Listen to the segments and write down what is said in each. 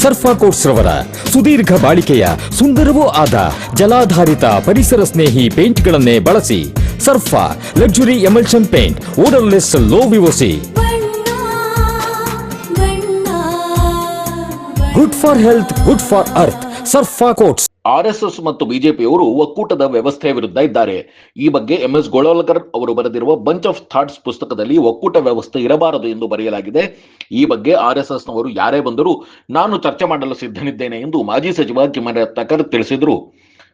ಸರ್ಫಾ quotes ರವರ ಸುದೀರ್ಘ ಬಾಳಿಕೆಯ ಸುಂದರವೂ ಆದ ಜಲಾಧಾರಿತ ಪರಿಸರ ಸ್ನೇಹಿ ಪೇಂಟ್ಗಳನ್ನೇ ಬಳಸಿ Surfa luxury emulsion paint odourless low VOC ಬಣ್ಣ ಬಣ್ಣ good for health good for earth Surfa coats RSS ಮತ್ತು ಬಿಜೆಪಿಯವರು ಒಕ್ಕೂಟದ ವ್ಯವಸ್ಥೆಯ ವಿರುದ್ಧ ಇದ್ದಾರೆ. ಈ ಬಗ್ಗೆ ಎಂ ಎಸ್ ಗೋಳವಲ್ಕರ್ ಅವರು ಬರೆದಿರುವ ಬಂಚ್ ಆಫ್ ಥಾಟ್ಸ್ ಪುಸ್ತಕದಲ್ಲಿ ಒಕ್ಕೂಟ ವ್ಯವಸ್ಥೆ ಇರಬಾರದು ಎಂದು ಬರೆಯಲಾಗಿದೆ. ಈ ಬಗ್ಗೆ ಆರ್ಎಸ್ಎಸ್ನವರು ಯಾರೇ ಬಂದರೂ ನಾನು ಚರ್ಚೆ ಮಾಡಲು ಸಿದ್ಧನಿದ್ದೇನೆ ಎಂದು ಮಾಜಿ ಸಚಿವ ಕಿಮ್ಮನೆ ರತ್ನಾಕರ್ ತಿಳಿಸಿದರು.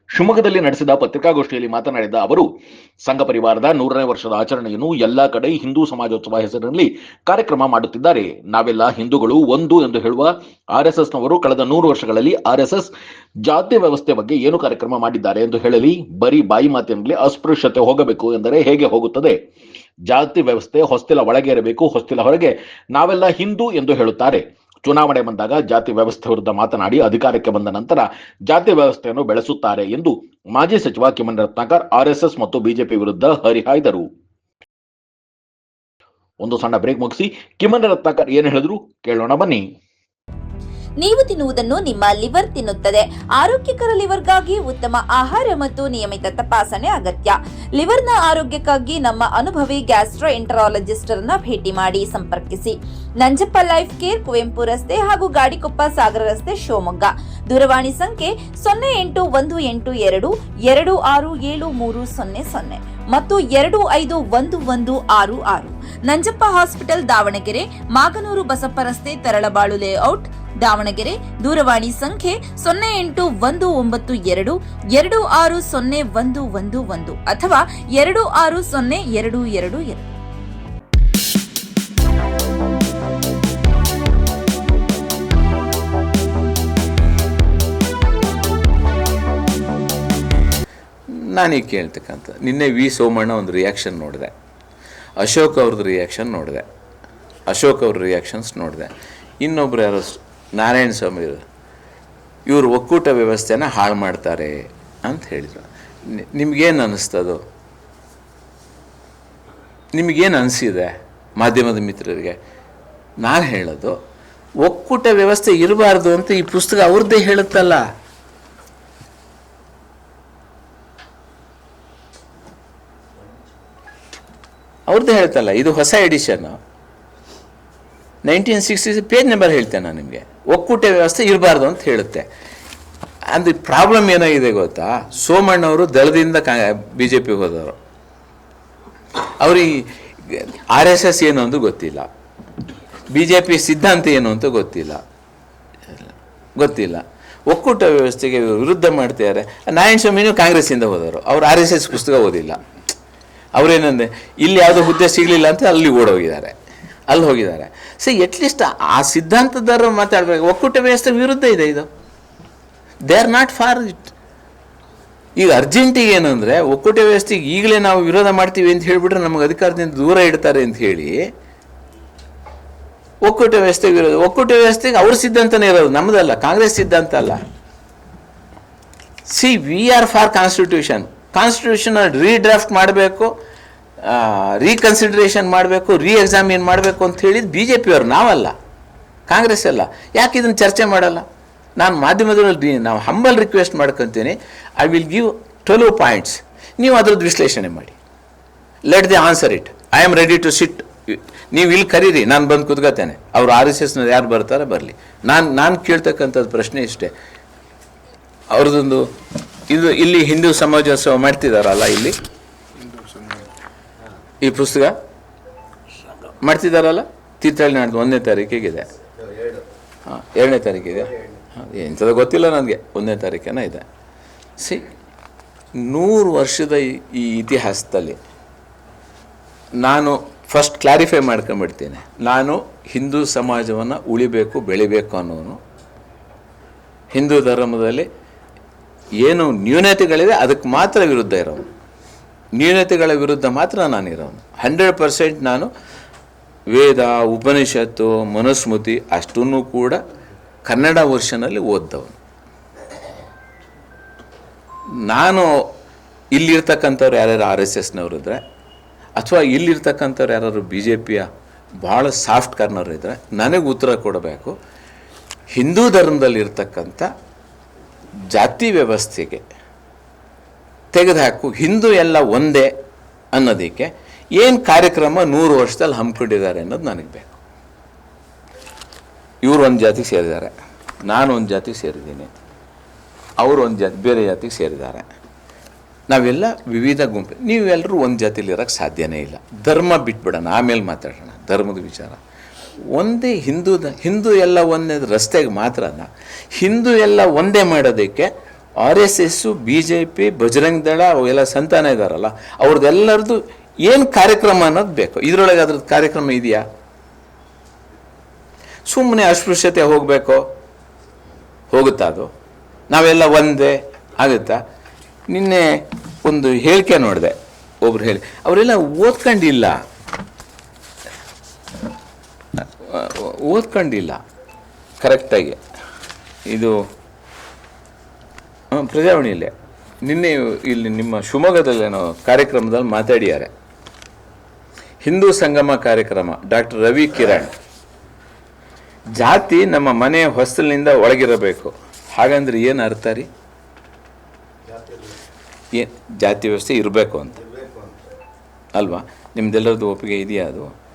ಶಿವಮೊಗ್ಗದಲ್ಲಿ ನಡೆಸಿದ ಪತ್ರಿಕಾಗೋಷ್ಠಿಯಲ್ಲಿ ಮಾತನಾಡಿದ ಅವರು, ಸಂಘ ಪರಿವಾರದ ನೂರನೇ ವರ್ಷದ ಆಚರಣೆಯನ್ನು ಎಲ್ಲಾ ಕಡೆ ಹಿಂದೂ ಸಮಾಜೋತ್ಸವ ಹೆಸರಿನಲ್ಲಿ ಕಾರ್ಯಕ್ರಮ ಮಾಡುತ್ತಿದ್ದಾರೆ. ನಾವೆಲ್ಲ ಹಿಂದೂಗಳು ಒಂದು ಎಂದು ಹೇಳುವ ಆರ್ಎಸ್ಎಸ್ನವರು ಕಳೆದ ನೂರು ವರ್ಷಗಳಲ್ಲಿ ಆರ್ಎಸ್ಎಸ್ ಜಾತಿ ವ್ಯವಸ್ಥೆ ಬಗ್ಗೆ ಏನು ಕಾರ್ಯಕ್ರಮ ಮಾಡಿದ್ದಾರೆ ಎಂದು ಹೇಳಲಿ, ಬರೀ ಬಾಯಿ ಮಾತಿನಲ್ಲಿ ಅಸ್ಪೃಶ್ಯತೆ ಹೋಗಬೇಕು ಎಂದರೆ ಹೇಗೆ ಹೋಗುತ್ತದೆ? ಜಾತಿ ವ್ಯವಸ್ಥೆ ಹೊಸ್ತಿಲ ಒಳಗೆ ಇರಬೇಕು, ಹೊಸ್ತಿಲ ಹೊರಗೆ ನಾವೆಲ್ಲ ಹಿಂದೂ ಎಂದು ಹೇಳುತ್ತಾರೆ. ಚುನಾವಣೆ ಬಂದಾಗ ಜಾತಿ ವ್ಯವಸ್ಥೆ ವಿರುದ್ಧ ಮಾತನಾಡಿ ಅಧಿಕಾರಕ್ಕೆ ಬಂದ ನಂತರ ಜಾತಿ ವ್ಯವಸ್ಥೆಯನ್ನು ಬೆಳೆಸುತ್ತಾರೆ ಎಂದು ಮಾಜಿ ಸಚಿವ ಕಿಮನ್ ರತ್ನಾಕರ್, ಆರ್ಎಸ್ಎಸ್ ಮತ್ತು ಬಿಜೆಪಿ ವಿರುದ್ಧ ಹರಿಹಾಯ್ದರು. ಒಂದು ಸಣ್ಣ ಬ್ರೇಕ್ ಮುಗಿಸಿ ಕಿಮನ್ ರತ್ನಾಕರ್ ಏನು ಹೇಳಿದ್ರು ಕೇಳೋಣ ಬನ್ನಿ. ನೀವು ತಿನ್ನುವುದನ್ನು ನಿಮ್ಮ ಲಿವರ್ ತಿನ್ನುತ್ತದೆ. ಆರೋಗ್ಯಕರ ಲಿವರ್ಗಾಗಿ ಉತ್ತಮ ಆಹಾರ ಮತ್ತು ನಿಯಮಿತ ತಪಾಸಣೆ ಅಗತ್ಯ. ಲಿವರ್ನ ಆರೋಗ್ಯಕ್ಕಾಗಿ ನಮ್ಮ ಅನುಭವಿ ಗ್ಯಾಸ್ಟ್ರೋ ಎಂಟರಾಲಜಿಸ್ಟ್ ಭೇಟಿ ಮಾಡಿ ಸಂಪರ್ಕಿಸಿ. ನಂಜಪ್ಪ ಲೈಫ್ ಕೇರ್, ಕುವೆಂಪು ರಸ್ತೆ ಹಾಗೂ ಗಾಡಿಕೊಪ್ಪ ಸಾಗರ ರಸ್ತೆ ಶಿವಮೊಗ್ಗ. ದೂರವಾಣಿ ಸಂಖ್ಯೆ ಸೊನ್ನೆ ಎಂಟು ಒಂದು ಎಂಟು ಎರಡು ಎರಡು ಆರು ಏಳು ಮೂರು ಸೊನ್ನೆ ಸೊನ್ನೆ ಮತ್ತು ಎರಡು ಐದು ಒಂದು ಒಂದು ಆರು ಆರು. ನಂಜಪ್ಪ ಹಾಸ್ಪಿಟಲ್ ದಾವಣಗೆರೆ, ಮಾಗನೂರು ಬಸಪ್ಪ ರಸ್ತೆ ತರಳಬಾಳು ಲೇಔಟ್, ದಾವಣಗೆರೆ. ದೂರವಾಣಿ ಸಂಖ್ಯೆ ಸೊನ್ನೆ ಎಂಟು ಒಂದು ಒಂಬತ್ತು ಎರಡು ಎರಡು ಆರು ಸೊನ್ನೆ ಒಂದು ಒಂದು ಒಂದು ಅಥವಾ ಎರಡು ಆರು ಸೊನ್ನೆ ಎರಡು ಎರಡು ಎರಡು. ನಾನೀಗ ಕೇಳ್ತಕ್ಕಂಥ, ನಿನ್ನೆ ವಿ. ಸೋಮಣ್ಣ ಒಂದು ರಿಯಾಕ್ಷನ್ ನೋಡಿದೆ. ಅಶೋಕ್ ಅವ್ರದ್ದು ರಿಯಾಕ್ಷನ್ ನೋಡಿದೆ. ಅಶೋಕ್ ಅವ್ರ ರಿಯಾಕ್ಷನ್ಸ್ ನೋಡಿದೆ. ಇನ್ನೊಬ್ರು ಯಾರೋ ನಾರಾಯಣ ಸ್ವಾಮಿ ಇವರು ಒಕ್ಕೂಟ ವ್ಯವಸ್ಥೆನ ಹಾಳು ಮಾಡ್ತಾರೆ ಅಂತ ಹೇಳಿದರು. ನಿಮಗೇನು ಅನ್ನಿಸ್ತದು ನಿಮಗೇನು ಅನಿಸಿದೆ ಮಾಧ್ಯಮದ ಮಿತ್ರರಿಗೆ? ನಾನು ಹೇಳೋದು, ಒಕ್ಕೂಟ ವ್ಯವಸ್ಥೆ ಇರಬಾರ್ದು ಅಂತ ಈ ಪುಸ್ತಕ ಅವ್ರದ್ದೇ ಹೇಳುತ್ತಲ್ಲ. ಅವ್ರದ್ದೇ ಹೇಳ್ತಲ್ಲ, ಇದು ಹೊಸ edition nineteen sixty page number ಹೇಳ್ತೇನೆ ನಾನು ನಿಮಗೆ. ಒಕ್ಕೂಟ ವ್ಯವಸ್ಥೆ ಇರಬಾರ್ದು ಅಂತ ಹೇಳುತ್ತೆ. ಅಂದ್ರೆ ಪ್ರಾಬ್ಲಮ್ ಏನಾಗಿದೆ ಗೊತ್ತಾ? ಸೋಮಣ್ಣವರು ದಳದಿಂದ ಕಾ ಬಿ ಜೆ ಪಿಗೆ ಹೋದವರು ಅವ್ರಿಗೆ ಆರ್ ಎಸ್ ಎಸ್ ಏನು ಅಂತ ಗೊತ್ತಿಲ್ಲ. ಬಿ ಜೆ ಪಿ ಸಿದ್ಧಾಂತ ಏನು ಅಂತ ಗೊತ್ತಿಲ್ಲ. ಗೊತ್ತಿಲ್ಲ. ಒಕ್ಕೂಟ ವ್ಯವಸ್ಥೆಗೆ ವಿರುದ್ಧ ಮಾಡ್ತಿದ್ದಾರೆ. ನಾರಾಯಣ ಸ್ವಾಮಿನೂ ಕಾಂಗ್ರೆಸ್ಸಿಂದ ಹೋದವರು. ಅವ್ರು ಆರ್ ಎಸ್ ಎಸ್ ಪುಸ್ತಕ ಓದಿಲ್ಲ. ಅವರೇನಂದ್ರೆ ಇಲ್ಲಿ ಯಾವುದೋ ಹುದ್ದೆ ಸಿಗಲಿಲ್ಲ ಅಂತ ಅಲ್ಲಿ ಓಡೋಗಿದ್ದಾರೆ, ಅಲ್ಲಿ ಹೋಗಿದ್ದಾರೆ. ಸೊ ಎಟ್ಲೀಸ್ಟ್ ಆ ಸಿದ್ಧಾಂತದವರು ಮಾತಾಡಬೇಕು. ಒಕ್ಕೂಟ ವ್ಯವಸ್ಥೆ ವಿರುದ್ಧ ಇದೆ ಇದು. They are not for it ಈಗ ಅರ್ಜೆಂಟಿಗೆ ಏನಂದರೆ ಒಕ್ಕೂಟ ವ್ಯವಸ್ಥೆಗೆ ಈಗಲೇ ನಾವು ವಿರೋಧ ಮಾಡ್ತೀವಿ ಅಂತ ಹೇಳಿಬಿಟ್ರೆ ನಮಗೆ ಅಧಿಕಾರದಿಂದ ದೂರ ಇಡ್ತಾರೆ ಅಂತ ಹೇಳಿ, ಒಕ್ಕೂಟ ವ್ಯವಸ್ಥೆಗೆ ವಿರೋಧ. ಒಕ್ಕೂಟ ವ್ಯವಸ್ಥೆಗೆ ಅವ್ರ ಸಿದ್ಧಾಂತನೇ ಇರೋದು, ನಮ್ಮದಲ್ಲ, ಕಾಂಗ್ರೆಸ್ ಸಿದ್ಧಾಂತ ಅಲ್ಲ. C V R for constitution constitution redraft ಮಾಡಬೇಕು ರೀಕನ್ಸಿಡರೇಷನ್ ಮಾಡಬೇಕು ರೀ ಎಕ್ಸಾಮಿನ್ ಮಾಡಬೇಕು ಅಂತ ಹೇಳಿದ್ದು ಬಿ ಜೆ ಪಿಯವ್ರು ನಾವಲ್ಲ. ಕಾಂಗ್ರೆಸ್ ಅಲ್ಲ. ಯಾಕೆ ಇದನ್ನು ಚರ್ಚೆ ಮಾಡಲ್ಲ? ನಾನು ಮಾಧ್ಯಮದಲ್ಲಿ ನಾವು ಹಂಬಲ್ ರಿಕ್ವೆಸ್ಟ್ ಮಾಡ್ಕೊತೀನಿ. I will give twelve points ನೀವು ಅದ್ರದ್ದು ವಿಶ್ಲೇಷಣೆ ಮಾಡಿ. Let the answer it I am ready to sit ನೀವು ಇಲ್ಲಿ ಕರೀರಿ, ನಾನು ಬಂದು ಕುತ್ಕೋತೇನೆ ಅವರು ಆರ್ ಎಸ್ ಎಸ್ನ ಯಾರು ಬರ್ತಾರೆ ಬರಲಿ. ನಾನು ನಾನು ಕೇಳ್ತಕ್ಕಂಥದ್ದು ಪ್ರಶ್ನೆ ಇಷ್ಟೇ. ಅವ್ರದ್ದೊಂದು ಇದು ಇಲ್ಲಿ ಹಿಂದೂ ಸಮಾಜೋತ್ಸವ ಮಾಡ್ತಿದಾರಲ್ಲ ಇಲ್ಲಿ? ಈ ಪುಸ್ತಕ? ಮಾಡ್ತಿದಾರಲ್ಲ? ತೀರ್ಥಹಳ್ಳಿ ನಾಡ್ದು ಒಂದನೇ ತಾರೀಕಿಗಿದೆ ಹಾಂ, ಎರಡನೇ ತಾರೀಕಿದೆ ಎಂಥದ್ದು ಗೊತ್ತಿಲ್ಲ ನನಗೆ. ಒಂದನೇ ತಾರೀಕೇನ ಇದೆ. ಸಿ, ನೂರು ವರ್ಷದ ಈ- ಇತಿಹಾಸದಲ್ಲಿ ನಾನು ಫಸ್ಟ್ ಕ್ಲಾರಿಫೈ ಮಾಡ್ಕೊಂಬಿಡ್ತೀನಿ ನಾನು ಹಿಂದೂ ಸಮಾಜವನ್ನು ಉಳಿಬೇಕು, ಬೆಳಿಬೇಕು ಅನ್ನೋನು. ಹಿಂದೂ ಧರ್ಮದಲ್ಲಿ ಏನು ನ್ಯೂನತೆಗಳಿವೆ ಅದಕ್ಕೆ ಮಾತ್ರ ವಿರುದ್ಧ ಇರೋನು. ನ್ಯೂನತೆಗಳ ವಿರುದ್ಧ ಮಾತ್ರ ನಾನು ಇರೋನು. ಹಂಡ್ರೆಡ್ ಪರ್ಸೆಂಟ್ ನಾನು ವೇದ, ಉಪನಿಷತ್ತು, ಮನುಸ್ಮೃತಿ ಅಷ್ಟನ್ನು ಕೂಡ ಕನ್ನಡ ವರ್ಷನಲ್ಲಿ ಓದ್ದವನು. ನಾನು ಇಲ್ಲಿರ್ತಕ್ಕಂಥವ್ರು ಯಾರ್ಯಾರು ಆರ್ ಎಸ್ ಎಸ್ನವ್ರು ಇದ್ದರೆ ಅಥವಾ ಇಲ್ಲಿರ್ತಕ್ಕಂಥವ್ರು ಯಾರು ಬಿ ಜೆ ಪಿಯ ಭಾಳ ಸಾಫ್ಟ್ ಕಾರ್ನರ್ ಇದ್ದರೆ ನನಗೆ ಉತ್ತರ ಕೊಡಬೇಕು. ಹಿಂದೂ ಧರ್ಮದಲ್ಲಿರ್ತಕ್ಕಂಥ ಜಾತಿ ವ್ಯವಸ್ಥೆಗೆ ತೆಗೆದುಹಾಕು ಹಿಂದೂ ಎಲ್ಲ ಒಂದೇ ಅನ್ನೋದಕ್ಕೆ ಏನು ಕಾರ್ಯಕ್ರಮ ನೂರು ವರ್ಷದಲ್ಲಿ ಹಮ್ಮಿಕೊಂಡಿದ್ದಾರೆ ಅನ್ನೋದು ನನಗೆ ಬೇಕು. ಇವರು ಒಂದು ಜಾತಿಗೆ ಸೇರಿದ್ದಾರೆ. ನಾನು ಒಂದು ಜಾತಿಗೆ ಸೇರಿದ್ದೀನಿ. ಅವರು ಒಂದು ಜಾತಿ, ಬೇರೆ ಜಾತಿಗೆ ಸೇರಿದ್ದಾರೆ. ನಾವೆಲ್ಲ ವಿವಿಧ ಗುಂಪು. ನೀವೆಲ್ಲರೂ ಒಂದು ಜಾತಿಲಿರೋಕ್ಕೆ ಸಾಧ್ಯವೇ ಇಲ್ಲ. ಧರ್ಮ ಬಿಟ್ಬಿಡೋಣ. ಆಮೇಲೆ ಮಾತಾಡೋಣ. ಧರ್ಮದ ವಿಚಾರ. ಒಂದೇ ಹಿಂದೂ ಹಿಂದೂ ಎಲ್ಲ ಒಂದೇ ರಸ್ತೆಗೆ ಮಾತ್ರ ಅಲ್ಲ. ಹಿಂದೂ ಎಲ್ಲ ಒಂದೇ ಮಾಡೋದಕ್ಕೆ R S S B J P Bajrang Dal, ಅವೆಲ್ಲ ಸಂತಾನ ಇದ್ದಾರಲ್ಲ ಅವ್ರದ್ದೆಲ್ಲರದ್ದು ಏನು ಕಾರ್ಯಕ್ರಮ ಅನ್ನೋದು ಬೇಕು. ಇದರೊಳಗೆ ಅದ್ರದ್ದು ಕಾರ್ಯಕ್ರಮ ಇದೆಯಾ? ಸುಮ್ಮನೆ ಅಸ್ಪೃಶ್ಯತೆ ಹೋಗಬೇಕು? ಹೋಗುತ್ತಾ ಅದು? ನಾವೆಲ್ಲ ಒಂದೇ? ಆಗುತ್ತಾ? ನಿನ್ನೆ ಒಂದು ಹೇಳಿಕೆ ನೋಡಿದೆ. ಒಬ್ರು ಹೇಳಿ, ಅವರೆಲ್ಲ ಓದ್ಕೊಂಡಿಲ್ಲ. ಓದ್ಕೊಂಡಿಲ್ಲ ಕರೆಕ್ಟಾಗಿ ಇದು ಪ್ರಜಾವಾಣಿಯಲ್ಲೇ. ನಿನ್ನೆ ಇಲ್ಲಿ ನಿಮ್ಮ ಶಿವಮೊಗ್ಗದಲ್ಲೇನೋ ಕಾರ್ಯಕ್ರಮದಲ್ಲಿ ಮಾತಾಡಿದ್ದಾರೆ. ಹಿಂದೂ ಸಂಗಮ ಕಾರ್ಯಕ್ರಮ, ಡಾಕ್ಟರ್ ರವಿ ಕಿರಣ್. ಜಾತಿ ನಮ್ಮ ಮನೆ ಹೊಸಲಿನಿಂದ ಒಳಗಿರಬೇಕು. ಹಾಗಂದ್ರೆ ಏನು ಅರ್ಥ ರೀ? ಏನು ಜಾತಿ ವ್ಯವಸ್ಥೆ ಇರಬೇಕು ಅಂತ. ಅಲ್ವಾ? ನಿಮ್ದೆಲ್ಲರದ್ದು ಒಪ್ಪಿಗೆ ಇದೆಯಾ ಅದು?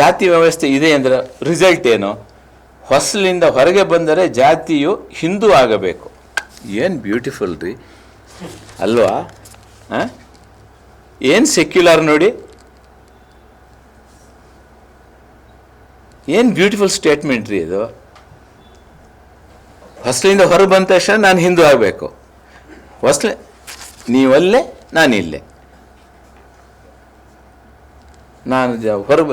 ಜಾತಿ ವ್ಯವಸ್ಥೆ ಇದೆ ಅಂದರೆ ರಿಸಲ್ಟ್ ಏನು? ಹೊಸಲಿಂದ ಹೊರಗೆ ಬಂದರೆ ಜಾತಿಯು ಹಿಂದೂ ಆಗಬೇಕು. ಏನು ಬ್ಯೂಟಿಫುಲ್ ರೀ? ಅಲ್ವಾ? ಏನು ಸೆಕ್ಯುಲರ್ ನೋಡಿ? ಏನು ಬ್ಯೂಟಿಫುಲ್ ಸ್ಟೇಟ್ಮೆಂಟ್ ರೀ ಇದು? ಹೊಸಲಿಂದ ಹೊರಗೆ ಬಂದ ತಕ್ಷಣ ನಾನು ಹಿಂದೂ ಆಗಬೇಕು. ಹೊಸಲೆ, ನೀವಲ್ಲೇ ನಾನು ಇಲ್ಲೇ ನಾನು ಹೊರಬ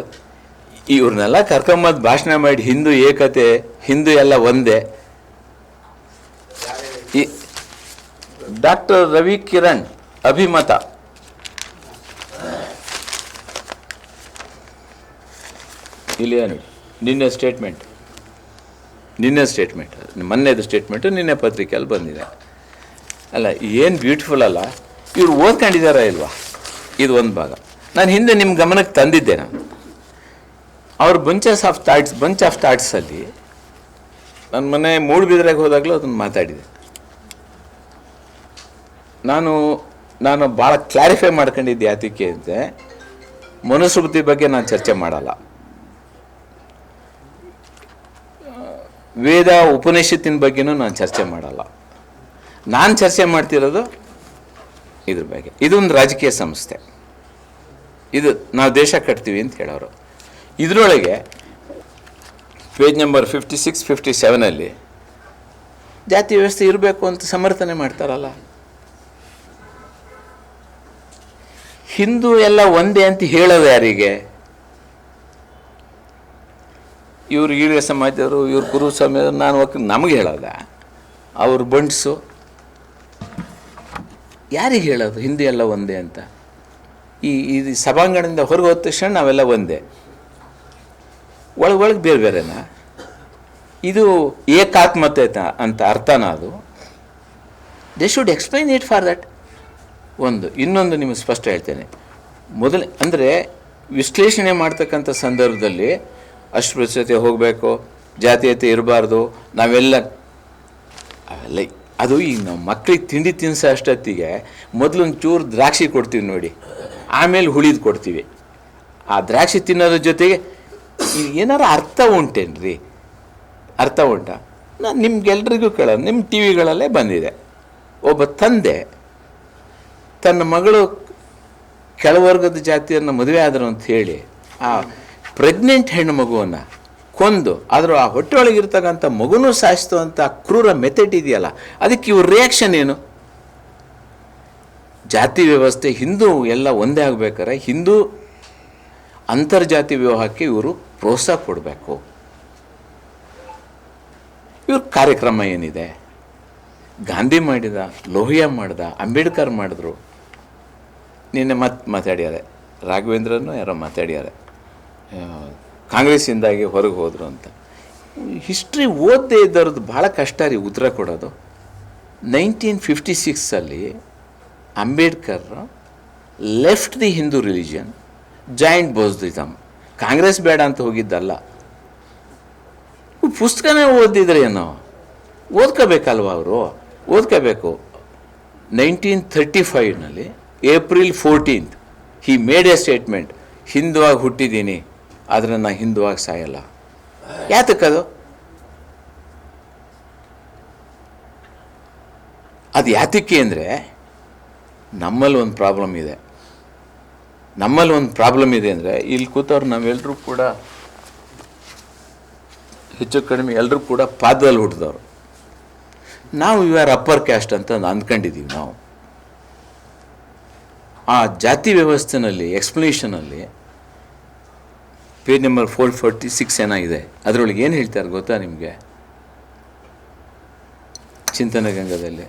ಇವ್ರನ್ನೆಲ್ಲ ಕರ್ಕೊಂಬಂದು ಭಾಷಣ ಮಾಡಿ ಹಿಂದೂ ಏಕತೆ, ಹಿಂದೂ ಎಲ್ಲ ಒಂದೇ. ಈ ಡಾಕ್ಟರ್ ರವಿ ಕಿರಣ್ ಅಭಿಮತ. ಇಲ್ಲಿ ನೋಡಿ ನಿನ್ನೆ ಸ್ಟೇಟ್ಮೆಂಟ್ ನಿನ್ನೆ ಸ್ಟೇಟ್ಮೆಂಟ್ ಮೊನ್ನೆದು ಸ್ಟೇಟ್ಮೆಂಟು ನಿನ್ನೆ ಪತ್ರಿಕೆಯಲ್ಲಿ ಬಂದಿದೆ. ಅಲ್ಲ, ಏನು ಬ್ಯೂಟಿಫುಲ್ ಅಲ್ಲ? ಇವ್ರು ಓದ್ಕೊಂಡಿದ್ದಾರಾ ಇಲ್ವಾ? ಇದು ಒಂದು ಭಾಗ. ನಾನು ಹಿಂದೆ ನಿಮ್ಮ ಗಮನಕ್ಕೆ ತಂದಿದ್ದೆ ನಾನು. ಅವ್ರ bunches of thoughts bunch of ಥಾಟ್ಸಲ್ಲಿ ನನ್ನ ಮನೆ ಮೂಡುಬಿದ್ರೆಗೆ ಹೋದಾಗಲೂ ಅದನ್ನು ಮಾತಾಡಿದೆ. ನಾನು ನಾನು ಭಾಳ ಕ್ಲಾರಿಫೈ ಮಾಡ್ಕೊಂಡಿದ್ದೆ ಯಾತಕ್ಕೆ ಅಂದರೆ ಮನುಸ್ಮೃತಿ ಬಗ್ಗೆ ನಾನು ಚರ್ಚೆ ಮಾಡಲ್ಲ. ವೇದ ಉಪನಿಷತ್ತಿನ ಬಗ್ಗೆನೂ ನಾನು ಚರ್ಚೆ ಮಾಡಲ್ಲ. ನಾನು ಚರ್ಚೆ ಮಾಡ್ತಿರೋದು ಇದ್ರ ಬಗ್ಗೆ. ಇದೊಂದು ರಾಜಕೀಯ ಸಂಸ್ಥೆ. ಇದು ನಾವು ದೇಶ ಕಟ್ತೀವಿ ಅಂತ ಹೇಳೋರು. ಇದರೊಳಗೆ page number fifty six fifty ಸೆವೆನಲ್ಲಿ ಜಾತಿ ವ್ಯವಸ್ಥೆ ಇರಬೇಕು ಅಂತ ಸಮರ್ಥನೆ ಮಾಡ್ತಾರಲ್ಲ. ಹಿಂದೂ ಎಲ್ಲ ಒಂದೇ ಅಂತ ಹೇಳೋದು ಯಾರಿಗೆ? ಇವ್ರು ಈಳಿಯ ಸಮಾಜದವರು, ಇವರು ಗುರು ಸಮಾಜದವರು ನಾನು ಒಕ್ಕ ನಮಗೆ ಹೇಳೋದ? ಅವ್ರು ಬಂಡ್ಸು ಯಾರಿಗೆ ಹೇಳೋದು? ಹಿಂದೂ ಎಲ್ಲ ಒಂದೇ ಅಂತ. ಈ ಇದು ಸಭಾಂಗಣದಿಂದ ಹೊರಗೆ ಹೋದ ತಕ್ಷಣ ನಾವೆಲ್ಲ ಒಂದೇ. ಒಳಗೆ ಒಳಗೆ ಬೇರೆ ಬೇರೆನಾ? ಇದು ಏಕಾತ್ಮತೆ ಅಂತ ಅರ್ಥನ ಅದು. They should explain it for that ಒಂದು, ಇನ್ನೊಂದು ನಿಮಗೆ ಸ್ಪಷ್ಟ ಹೇಳ್ತೇನೆ. ಮೊದಲ ಅಂದರೆ ವಿಶ್ಲೇಷಣೆ ಮಾಡ್ತಕ್ಕಂಥ ಸಂದರ್ಭದಲ್ಲಿ ಅಸ್ಪೃಶ್ಯತೆ ಹೋಗಬೇಕು, ಜಾತೀಯತೆ ಇರಬಾರ್ದು, ನಾವೆಲ್ಲ ಅವೆಲ್ಲ ಅದು ಈಗ ನಮ್ಮ ಮಕ್ಕಳಿಗೆ ತಿಂಡಿ ತಿನ್ಸ ಅಷ್ಟೊತ್ತಿಗೆ ಮೊದಲೊಂದು ಚೂರು ದ್ರಾಕ್ಷಿ ಕೊಡ್ತೀವಿ ನೋಡಿ. ಆಮೇಲೆ ಹುಳಿದು ಕೊಡ್ತೀವಿ. ಆ ದ್ರಾಕ್ಷಿ ತಿನ್ನೋದ್ರ ಜೊತೆಗೆ ಏನಾರ ಅರ್ಥ ಉಂಟೇನ್ರಿ? ಅರ್ಥ ಉಂಟಾ? ನಾನು ನಿಮ್ಗೆಲ್ರಿಗೂ ಕೇಳೋದು ನಿಮ್ಮ ಟಿ ವಿಗಳಲ್ಲೇ ಬಂದಿದೆ. ಒಬ್ಬ ತಂದೆ ತನ್ನ ಮಗಳು ಕೆಳವರ್ಗದ ಜಾತಿಯನ್ನು ಮದುವೆ ಆದರು ಅಂತ ಹೇಳಿ ಆ ಪ್ರೆಗ್ನೆಂಟ್ ಹೆಣ್ಣು ಮಗುವನ್ನು ಕೊಂದು ಆದರೂ ಆ ಹೊಟ್ಟೆ ಒಳಗಿರ್ತಕ್ಕಂಥ ಮಗುನೂ ಸಾಯಿಸ್ತುವಂಥ ಕ್ರೂರ ಮೆಥಡ್ ಇದೆಯಲ್ಲ, ಅದಕ್ಕೆ ಇವ್ರ ರಿಯಾಕ್ಷನ್ ಏನು? ಜಾತಿ ವ್ಯವಸ್ಥೆ ಹಿಂದೂ ಎಲ್ಲ ಒಂದೇ ಆಗಬೇಕಾರೆ. ಹಿಂದೂ ಅಂತರ್ಜಾತಿ ವಿವಾಹಕ್ಕೆ ಇವರು ಪ್ರೋತ್ಸಾಹ ಕೊಡಬೇಕು. ಇವ್ರ ಕಾರ್ಯಕ್ರಮ ಏನಿದೆ? ಗಾಂಧಿ ಮಾಡಿದ, ಲೋಹಿಯಾ ಮಾಡಿದ, ಅಂಬೇಡ್ಕರ್ ಮಾಡಿದ್ರು. ನಿನ್ನೆ ಮತ್ತೆ ಮಾತಾಡ್ಯಾರೆ. ರಾಘವೇಂದ್ರನೂ ಯಾರೋ ಮಾತಾಡ್ಯಾರೆ. ಕಾಂಗ್ರೆಸ್ಸಿಂದಾಗಿ ಹೊರಗೆ ಹೋದರು ಅಂತ. ಹಿಸ್ಟ್ರಿ ಓದ್ದೇ ಇದ್ದವ್ರದ್ದು ಭಾಳ ಕಷ್ಟ ರೀ ಉತ್ತರ ಕೊಡೋದು. Nineteen fifty ಸಿಕ್ಸಲ್ಲಿ Ambedkar left the Hindu religion joined Buddhism Congress ಬೇಡ ಅಂತ ಹೋಗಿದ್ದಲ್ಲ. ಪುಸ್ತಕನೇ ಓದಿದ್ರೆ ಏನೋ ಓದ್ಕೋಬೇಕಲ್ವ ಅವರು? ಓದ್ಕೋಬೇಕು. Nineteen thirty ಫೈವ್ನಲ್ಲಿ April fourteenth he made a statement ಹಿಂದುವಾಗಿ ಹುಟ್ಟಿದ್ದೀನಿ, ಆದರೆ ನಾನು ಹಿಂದುವಾಗಿ ಸಾಯಲ್ಲ. ಯಾತಕ್ಕದು? ಅದು ಯಾತಕ್ಕೆ ಅಂದರೆ ನಮ್ಮಲ್ಲಿ ಒಂದು ಪ್ರಾಬ್ಲಮ್ ಇದೆ. ನಮ್ಮಲ್ಲಿ ಒಂದು ಪ್ರಾಬ್ಲಮ್ ಇದೆ ಅಂದರೆ, ಇಲ್ಲಿ ಕೂತವ್ರು ನಾವೆಲ್ಲರೂ ಕೂಡ ಹೆಚ್ಚು ಕಡಿಮೆ ಎಲ್ಲರೂ ಕೂಡ ಪಾದದಲ್ಲಿ ಹುಟ್ಟಿದವರು. ನಾವು ಆರ್ ಅಪ್ಪರ್ ಕ್ಯಾಸ್ಟ್ ಅಂತ ಅಂದ್ಕೊಂಡಿದ್ದೀವಿ ನಾವು. ಆ ಜಾತಿ ವ್ಯವಸ್ಥೆನಲ್ಲಿ ಎಕ್ಸ್ಪ್ಲನೇಷನಲ್ಲಿ page number four forty six ಏನಾಗಿದೆ ಅದರೊಳಗೆ ಏನು ಹೇಳ್ತಾರೆ ಗೊತ್ತಾ ನಿಮಗೆ? ಚಿಂತನಗಂಗದಲ್ಲಿ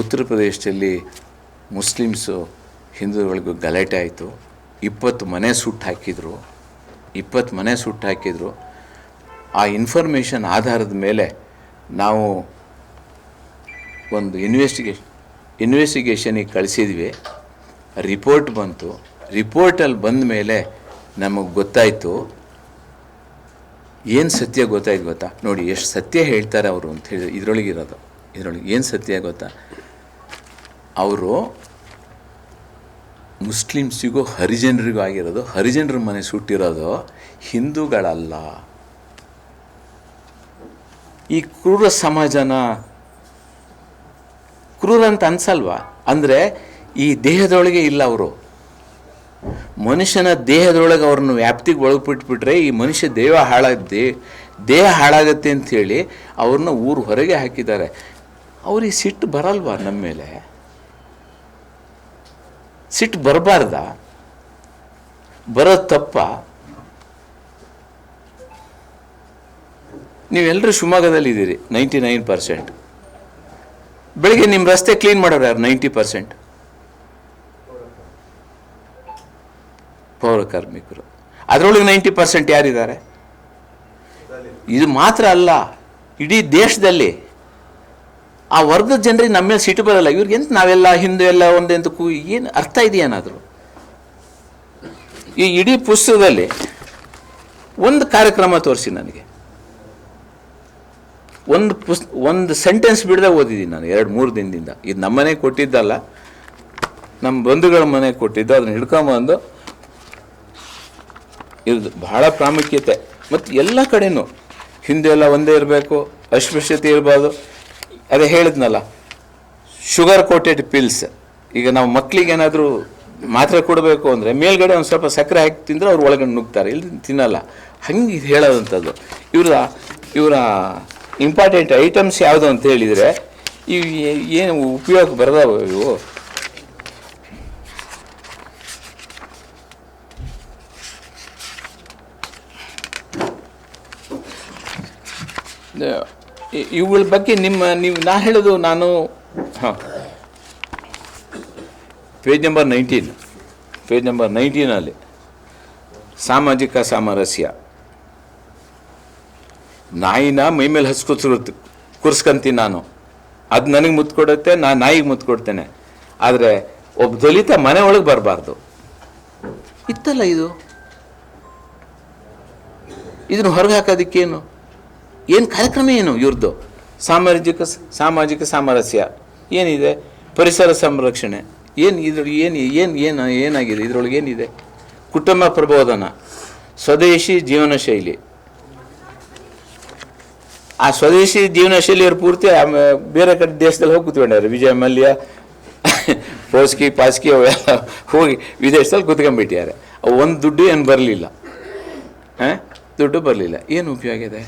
ಉತ್ತರ ಪ್ರದೇಶದಲ್ಲಿ ಮುಸ್ಲಿಮ್ಸು ಹಿಂದೂಗಳಿಗೂ ಗಲಾಟೆ ಆಯಿತು. ಇಪ್ಪತ್ತು ಮನೆ ಸುಟ್ಟು ಹಾಕಿದರು. ಇಪ್ಪತ್ತು ಮನೆ ಸುಟ್ಟು ಹಾಕಿದರು. ಆ ಇನ್ಫಾರ್ಮೇಷನ್ ಆಧಾರದ ಮೇಲೆ ನಾವು ಒಂದು ಇನ್ವೆಸ್ಟಿಗೇಷನ್ ಇನ್ವೆಸ್ಟಿಗೇಷನಿಗೆ ಕಳಿಸಿದ್ವಿ. ರಿಪೋರ್ಟ್ ಬಂತು. ರಿಪೋರ್ಟಲ್ಲಿ ಬಂದ ಮೇಲೆ ನಮಗೆ ಗೊತ್ತಾಯಿತು. ಏನು ಸತ್ಯ ಗೊತ್ತಾಯ್ತು ಗೊತ್ತಾ? ನೋಡಿ, ಎಷ್ಟು ಸತ್ಯ ಹೇಳ್ತಾರೆ ಅವರು ಅಂತ ಹೇಳಿ ಇದರೊಳಗಿರೋದು. ಇದರೊಳಗೆ ಏನು ಸತ್ಯ ಗೊತ್ತಾ? ಅವರು ಮುಸ್ಲಿಮ್ಸಿಗೂ ಹರಿಜನರಿಗೂ ಆಗಿರೋದು. ಹರಿಜನರ ಮನೆ ಸುಟ್ಟಿರೋದು ಹಿಂದೂಗಳಲ್ಲ. ಈ ಕ್ರೂರ ಸಮಾಜನ ಕ್ರೂರ ಅಂತ ಅನ್ಸಲ್ವಾ? ಅಂದರೆ ಈ ದೇಹದೊಳಗೆ ಇಲ್ಲ ಅವರು. ಮನುಷ್ಯನ ದೇಹದೊಳಗೆ ಅವ್ರನ್ನ ವ್ಯಾಪ್ತಿಗೆ ಒಳಗ್ಬಿಟ್ಬಿಟ್ರೆ ಈ ಮನುಷ್ಯ ದೇಹ ಹಾಳಾಗದೆ, ದೇಹ ಹಾಳಾಗತ್ತೆ ಅಂಥೇಳಿ ಅವ್ರನ್ನ ಊರು ಹೊರಗೆ ಹಾಕಿದ್ದಾರೆ. ಅವ್ರಿಗೆ ಸಿಟ್ಟು ಬರಲ್ವಾ ನಮ್ಮ ಮೇಲೆ ಸಿಟ್ಟು ಬರಬಾರ್ದ? ಬರೋದು ತಪ್ಪ. ನೀವೆಲ್ಲರೂ ಶಿವಮೊಗ್ಗದಲ್ಲಿದ್ದೀರಿ ನೈಂಟಿ ನೈನ್ ಪರ್ಸೆಂಟ್. ಬೆಳಿಗ್ಗೆ ನಿಮ್ಮ ರಸ್ತೆ ಕ್ಲೀನ್ ಮಾಡೋರು ಯಾರು? Ninety percent. ಪೌರ ಕಾರ್ಮಿಕರು. ಅದರೊಳಗೆ ನೈಂಟಿ ಪರ್ಸೆಂಟ್ ಯಾರಿದ್ದಾರೆ? ಇದು ಮಾತ್ರ ಅಲ್ಲ, ಇಡೀ ದೇಶದಲ್ಲಿ. ಆ ವರ್ಗದ ಜನರಿಗೆ ನಮ್ಮ ಮೇಲೆ ಸಿಟ್ಟು ಬರಲ್ಲ. ಇವ್ರಿಗೆ ಎಂತ ನಾವೆಲ್ಲ ಹಿಂದೂ ಎಲ್ಲ ಒಂದೇ ಅಂತ ಕೂ ಏನು ಅರ್ಥ ಇದೆಯೇನಾದರೂ ಈ ಇಡೀ ಪುಸ್ತಕದಲ್ಲಿ ಒಂದು ಕಾರ್ಯಕ್ರಮ ತೋರಿಸಿ ನನಗೆ. ಒಂದು ಪುಸ್ ಒಂದು ಸೆಂಟೆನ್ಸ್ ಬಿಡದೆ ಓದಿದ್ದೀನಿ ನಾನು ಎರಡು ಮೂರು ದಿನದಿಂದ. ಇದು ನಮ್ಮನೆ ಕೊಟ್ಟಿದ್ದಲ್ಲ. ನಮ್ಮ ಬಂಧುಗಳ ಮನೆ ಕೊಟ್ಟಿದ್ದು. ಅದನ್ನ ಹಿಡ್ಕೊಂಬಂದು ಇದು ಬಹಳ ಪ್ರಾಮುಖ್ಯತೆ. ಮತ್ತು ಎಲ್ಲ ಕಡೆಯೂ ಹಿಂದೆಲ್ಲ ಒಂದೇ ಇರಬೇಕು. ಅಸ್ಪೃಶ್ಯತೆ ಇರಬಾರ್ದು ಅದೇ ಹೇಳಿದ್ನಲ್ಲ ಶುಗರ್ ಕೋಟೆಡ್ ಪಿಲ್ಸ್ ಈಗ ನಾವು ಮಕ್ಕಳಿಗೆ ಏನಾದರೂ ಮಾತ್ರೆ ಕೊಡಬೇಕು ಅಂದರೆ ಮೇಲ್ಗಡೆ ಒಂದು ಸ್ವಲ್ಪ ಸಕ್ಕರೆ ಹಾಕಿ ತಿಂದರೆ ಅವ್ರು ಒಳಗಡೆ ನುಗ್ತಾರೆ ಇಲ್ಲಿ ತಿನ್ನಲ್ಲ. ಹಂಗೆ ಇದು ಹೇಳೋದಂಥದ್ದು ಇವರ ಇವರ ಇಂಪಾರ್ಟೆಂಟ್ ಐಟಮ್ಸ್ ಯಾವುದು ಅಂತ ಹೇಳಿದರೆ ಇವು ಏನು ಉಪಯೋಗ ಬರದವ ಇವು? ಇ- ಇವುಗಳ ಬಗ್ಗೆ ನಿಮ್ಮ, ನೀವು, ನಾ ಹೇಳೋದು ನಾನು, ಹಾಂ. Page number nineteen page number ನೈನ್ಟೀನಲ್ಲಿ ಸಾಮಾಜಿಕ ಸಾಮರಸ್ಯ. ನಾಯಿನ ಮೈ ಮೇಲೆ ಹಸ್ಕೊತಿರುತ್ತೆ ಕುರ್ಸ್ಕೊಂತೀನಿ ನಾನು. ಅದು ನನಗೆ ಮುತ್ತು ಕೊಡುತ್ತೆ ನಾನು ನಾಯಿಗೆ ಮುತ್ತು ಕೊಡ್ತೇನೆ. ಆದರೆ ಒಬ್ಬ ದಲಿತ ಮನೆ ಒಳಗೆ ಬರಬಾರ್ದು. ಇತ್ತಲ್ಲ ಇದು? ಇದನ್ನು ಹೊರಗೆ ಹಾಕೋದಕ್ಕೇನು? ಏನು ಕಾರ್ಯಕ್ರಮ ಏನು ಇವ್ರದ್ದು ಸಾಮಾಜಿಕ ಸಾಮಾಜಿಕ ಸಾಮರಸ್ಯ. ಏನಿದೆ? ಪರಿಸರ ಸಂರಕ್ಷಣೆ. ಏನು ಇದ್ರೊಳಗೆ ಏನು ಏನು ಏನು, ಏನಾಗಿದೆ? ಇದ್ರೊಳಗೆ ಏನಿದೆ? ಕುಟುಂಬ ಪ್ರಬೋಧನ. ಸ್ವದೇಶಿ ಜೀವನ ಶೈಲಿ. ಆ ಸ್ವದೇಶಿ ಜೀವನ ಶೈಲಿಯವ್ರು ಪೂರ್ತಿ ಬೇರೆ ಕಡೆ ದೇಶದಲ್ಲಿ ಹೋಗಿ ಕೂತ್ಕೊಂಡವ್ರೆ ವಿಜಯ ಮಲ್ಯ ಪೋಸ್ಕಿ ಪಾಸ್ಕಿ, ಅವೆಲ್ಲ ಹೋಗಿ ವಿದೇಶದಲ್ಲಿ ಕೂತ್ಕೊಂಡ್ಬಿಟ್ಟಿದ್ದಾರೆ. ಅವು ಒಂದು ದುಡ್ಡು ಏನು ಬರಲಿಲ್ಲ? ಹಾಂ? ದುಡ್ಡು ಬರಲಿಲ್ಲ. ಏನು ಉಪಯೋಗ ಇದೆ?